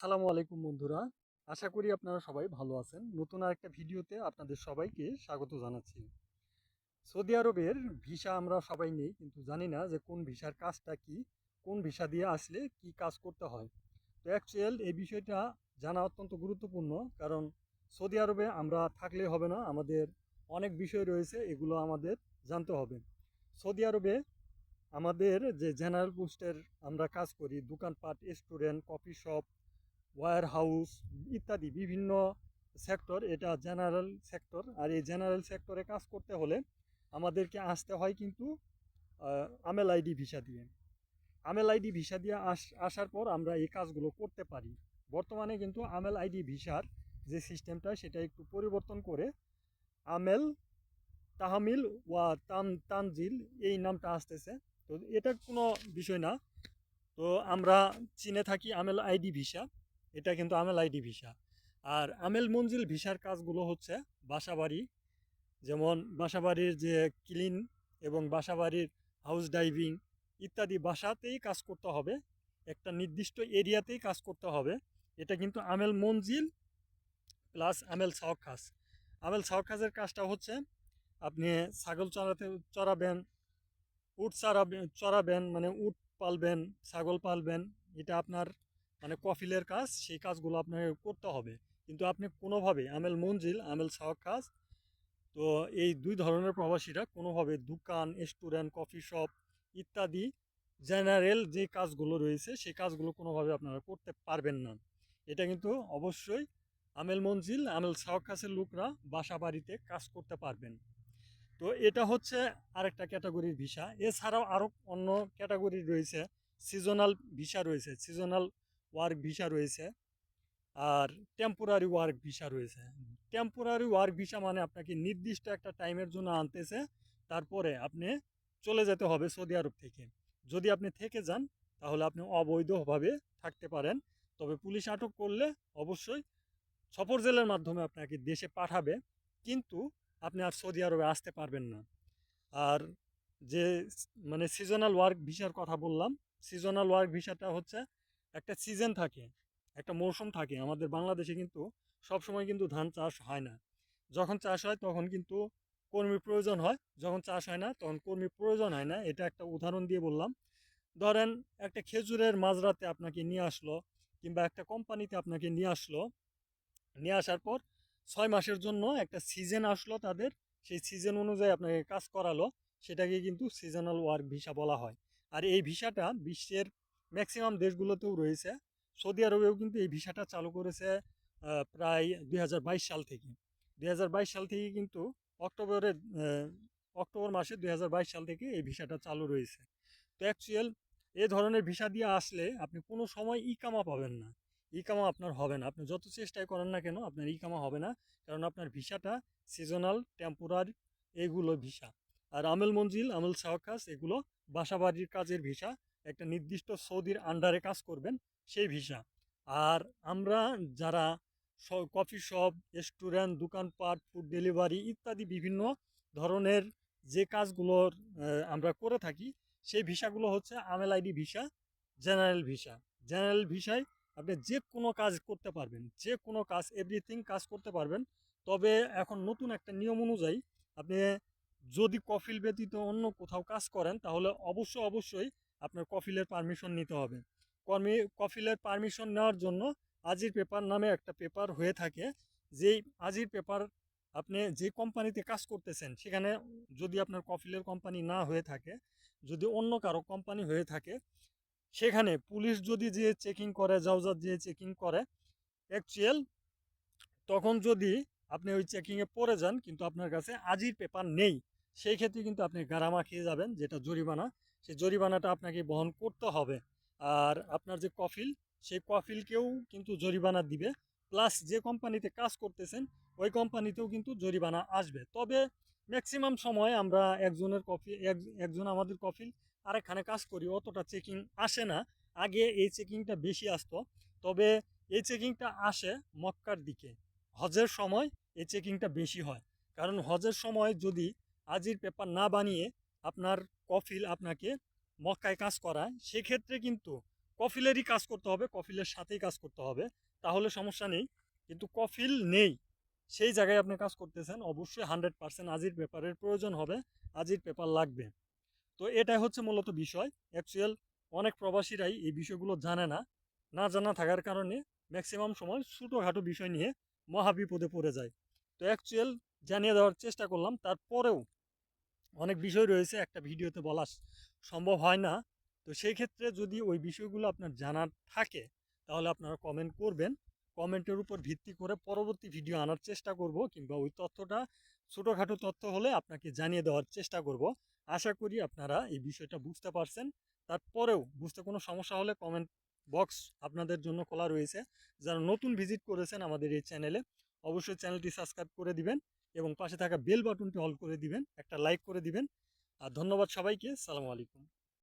আসসালামু আলাইকুম বন্ধুরা। আশা করি আপনারা সবাই ভালো আছেন। নতুন আরেকটা ভিডিওতে আপনাদের সবাইকে স্বাগত জানাচ্ছি। সৌদি আরবের ভিসা আমরা সবাই নেই, কিন্তু জানি না যে কোন ভিসার কাজটা কি, কোন ভিসা দিয়ে আসলে কি কাজ করতে হয়। তো অ্যাকচুয়াল এই বিষয়টা জানা অত্যন্ত গুরুত্বপূর্ণ, কারণ সৌদি আরবে আমরা থাকলে হবে না, আমাদের অনেক বিষয় রয়েছে, এগুলো আমাদের জানতে হবে। সৌদি আরবে আমাদের যে জেনারেল পোস্টের আমরা কাজ করি, দোকানপাট restaurant coffee shop warehouse ইত্যাদি বিভিন্ন সেক্টর এটা জেনারেল সেক্টর আর এই জেনারেল সেক্টরে কাজ করতে হলে আমাদেরকে আসতে হয় কিন্তু আমেল আইডি ভিসা দিয়ে। আমেল আইডি ভিসা দিয়ে আস, আসার পর আমরা এই কাজগুলো করতে পারি। বর্তমানে কিন্তু আমেল আইডি ভিসার যে সিস্টেমটা সেটা একটু পরিবর্তন করে আমেল তাহমিল ওয়া তান তানজিল এই নামটা আসতেছে। তো এটা কোনো বিষয় না। তো আমরা চিনে থাকি আমেল আইডি ভিসা এটা কিন্তু আমেল আইডি ভিসা। আর আমেল মঞ্জিল ভিসার কাজগুলো হচ্ছে বাসাবাড়ি যেমন বাসাবাড়ির যে ক্লিন এবং বাসাবাড়ির হাউস ডাইভিং ইত্যাদি বাসাতেই কাজ করতে হবে। একটা নির্দিষ্ট এরিয়াতেই কাজ করতে হবে। এটা কিন্তু আমেল মঞ্জিল প্লাস আমেল সাওখাস আমেল সাওখাসের কাজটা হচ্ছে আপনি ছাগল চড়াতে চড়াবেন উট চড়াবেন চড়াবেন মানে উট পালবেন ছাগল পালবেন এটা আপনার মানে কফিলের কাজ, সেই কাজগুলো আপনাকে করতে হবে। কিন্তু আপনি কোনোভাবে আমেল মঞ্জিল, আমেল সাওয়াক কাজ, তো এই দুই ধরনের প্রবাসীরা কোনোভাবে দোকান, রেস্টুরেন্ট, কফি শপ ইত্যাদি, জেনারেল যে কাজগুলো রয়েছে, সেই কাজগুলো কোনোভাবে আপনারা করতে পারবেন না। এটা কিন্তু অবশ্যই আমেল মঞ্জিল, আমেল কাছের লোকরা বাসা বাড়িতে কাজ করতে পারবেন। তো এটা হচ্ছে আরেকটা ক্যাটাগরির ভিসা। এছাড়াও আরও অন্য ক্যাটাগরি রয়েছে, সিজনাল ভিসা রয়েছে, সিজনাল ওয়ার্ক ভিসা রয়েছে। আর টেম্পোরারি ওয়ার্ক ভিসা রয়েছে। টেম্পোরারি ওয়ার্ক ভিসা মানে আপনাকে নির্দিষ্ট একটা টাইমের জন্য আনতেছে, তারপরে আপনি চলে যেতে হবে সৌদি আরব থেকে। যদি আপনি থেকে যান, তাহলে আপনি অবৈধভাবে থাকতে পারেন। তবে পুলিশ আটক করলে অবশ্যই সফর জেলের মাধ্যমে আপনাকে দেশে পাঠাবে। কিন্তু আপনি আর সৌদি আরবে আসতে পারবেন না। আর যে মানে সিজনাল ওয়ার্ক ভিসার কথা বললাম সিজনাল ওয়ার্ক ভিসাটা হচ্ছে একটা সিজন থাকে, একটা মৌসুম থাকে। আমাদের বাংলাদেশে কিন্তু সব সময় কিন্তু ধান চাষ হয় না। যখন চাষ হয় তখন কিন্তু কর্মীর প্রয়োজন হয়। যখন চাষ হয় না তখন কর্মীর প্রয়োজন হয় না। এটা একটা উদাহরণ দিয়ে বললাম। ধরেন একটা খেজুরের মাঝরাতে আপনাকে নিয়ে আসলো কিংবা একটা কোম্পানিতে আপনাকে নিয়ে আসলো। নিয়ে আসার পর ছয় মাসের জন্য একটা সিজন আসলো তাদের। সেই সিজন অনুযায়ী আপনাকে কাজ করালো। সেটাকে কিন্তু সিজনাল ওয়ার্ক ভিসা বলা হয়। আর এই ভিসাটা বিশ্বের ম্যাক্সিমাম দেশগুলোতেও রয়েছে। সৌদি আরবেও কিন্তু এই ভিসাটা চালু করেছে প্রায় দুই হাজার বাইশ সাল থেকে। দুই হাজার বাইশ সাল থেকে কিন্তু অক্টোবরের অক্টোবর মাসে দুই হাজার বাইশ সাল থেকে এই ভিসাটা চালু রয়েছে। তো অ্যাকচুয়াল এ ধরনের ভিসা দিয়ে আসলে আপনি কোনো সময় ইকামা পাবেন না। ইকামা আপনার হবে না। আপনি যত চেষ্টাই করেন না কেন, আপনার ইকামা হবে না। কারণ আপনার ভিসাটা সিজনাল টেম্পোরারি এগুলো ভিসা। আর আমেল মঞ্জিল, আমেল সাওকাস এগুলো বাসাবাড়ির কাজের ভিসা। একটা নির্দিষ্ট সৌদির আন্ডারে কাজ করবেন সেই ভিসা আর আমরা যারা কফি শপ রেস্টুরেন্ট দোকানপাট ফুড ডেলিভারি ইত্যাদি বিভিন্ন ধরনের যে কাজগুলোর আমরা করে থাকি, সেই ভিসাগুলো হচ্ছে আমেল ID visa general visa general ভিসায় আপনি যে কোনো কাজ করতে পারবেন যে কোনো কাজ এভরিথিং কাজ করতে পারবেন। তবে এখন নতুন একটা নিয়ম অনুযায়ী আপনি যদি কফিল ব্যতীত অন্য কোথাও কাজ করেন, তাহলে অবশ্য অবশ্যই আপনার কফিলের পারমিশন নিতে হবে। কর্মী, কফিলের পারমিশন নেওয়ার জন্য আজির পেপার নামে একটা পেপার হয়ে থাকে। যেই আজির পেপার আপনি যে কোম্পানিতে কাজ করতেছেন, সেখানে যদি আপনার কফিলের কোম্পানি না হয়ে থাকে, যদি অন্য কারও কোম্পানি হয়ে থাকে, সেখানে পুলিশ যদি যে চেকিং করে জাউজার যে চেকিং করে অ্যাকচুয়াল তখন যদি আপনি ওই চেকিংয়ে পড়ে যান, কিন্তু আপনার কাছে আজির পেপার নেই, সেই ক্ষেত্রে কিন্তু আপনি গারামা খেয়ে যাবেন, যেটা জরিমানা। সেই জরিমানাটা আপনাকে বহন করতে হবে। আর আপনার যে কফিল সেই কফিলকেও কিন্তু জরিমানা দিবে। প্লাস যে কোম্পানিতে কাজ করতেছেন ওই কোম্পানিতেও কিন্তু জরিমানা আসবে। তবে ম্যাক্সিমাম সময় আমরা একজনের কফি এক- একজন আমাদের কফিল আরেকখানে কাজ করি অতটা চেকিং আসে না। আগে এই চেকিংটা বেশি আসতো। তবে এই চেকিংটা আসে মক্কার দিকে। হজের সময় এই চেকিংটা বেশি হয়। কারণ হজের সময় যদি আজির পেপার না বানিয়ে আপনার কফিল আপনাকে মক্কায় কাজ করায়, সেক্ষেত্রে কিন্তু কফিলেরই কাজ করতে হবে, কফিলের সাথেই কাজ করতে হবে, তাহলে সমস্যা নেই। কিন্তু কফিল নেই, সেই জায়গায় আপনি কাজ করতেছেন, অবশ্যই হান্ড্রেড পার্সেন্ট আজির পেপারের প্রয়োজন হবে, আজির পেপার লাগবে। তো এটাই হচ্ছে মূলত বিষয়। অ্যাকচুয়াল অনেক প্রবাসীরাই এই বিষয়গুলো জানে না না জানা থাকার কারণে ম্যাক্সিমাম সময় ছোটোখাটো বিষয় নিয়ে মহাবিপদে পড়ে যায়। তো অ্যাকচুয়াল জানিয়ে দেওয়ার চেষ্টা করলাম, তারপরেও অনেক বিষয় রয়েছে, একটা ভিডিওতে বলা সম্ভব হয় না। তো সেই ক্ষেত্রে যদি ওই বিষয়গুলো আপনার জানার থাকে, তাহলে আপনারা কমেন্ট করবেন। কমেন্টের উপর ভিত্তি করে পরবর্তী ভিডিও আনার চেষ্টা করব কিংবা ওই তথ্যটা ছোটোখাটো তথ্য হলে আপনাকে জানিয়ে দেওয়ার চেষ্টা করব। আশা করি আপনারা এই বিষয়টা বুঝতে পারছেন। তারপরেও বুঝতে কোনো সমস্যা হলে কমেন্ট বক্স আপনাদের জন্য খোলা রয়েছে। যারা নতুন ভিজিট করেছেন আমাদের এই চ্যানেলে অবশ্যই চ্যানেলটি সাবস্ক্রাইব করে দিবেন। এবং পাশে থাকা বেল বাটনটি অল করে দিবেন, একটা লাইক করে দিবেন। আর ধন্যবাদ সবাইকে, সালামু আলাইকুম।